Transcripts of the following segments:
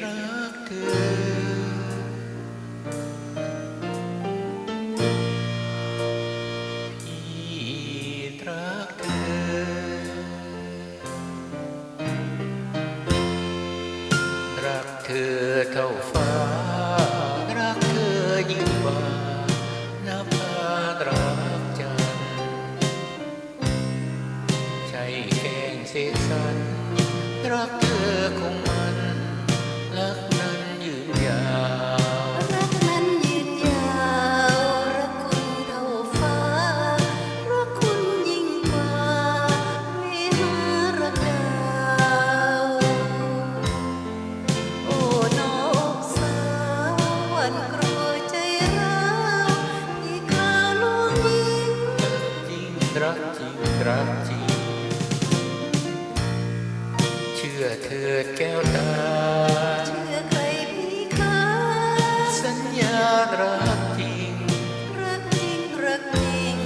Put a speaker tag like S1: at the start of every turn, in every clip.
S1: รักเธอพี่รักเธอรักเธอเท่าฟ้า รักเธอยิ่งกว่าน้ำตารักจันใช่แกล้งเสกสรรรักเธอคงมัน
S2: เชื่
S1: อเถิดแก้วตา
S2: เชื่อใครพี่คะ
S1: สัญญารักจริง
S2: รักจริง รักจริง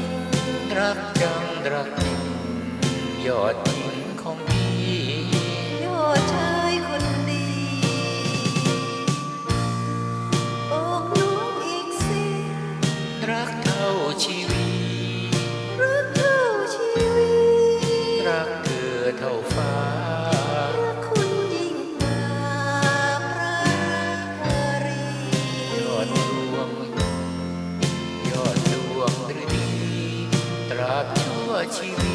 S1: รักจังรักจริงยอดจริง team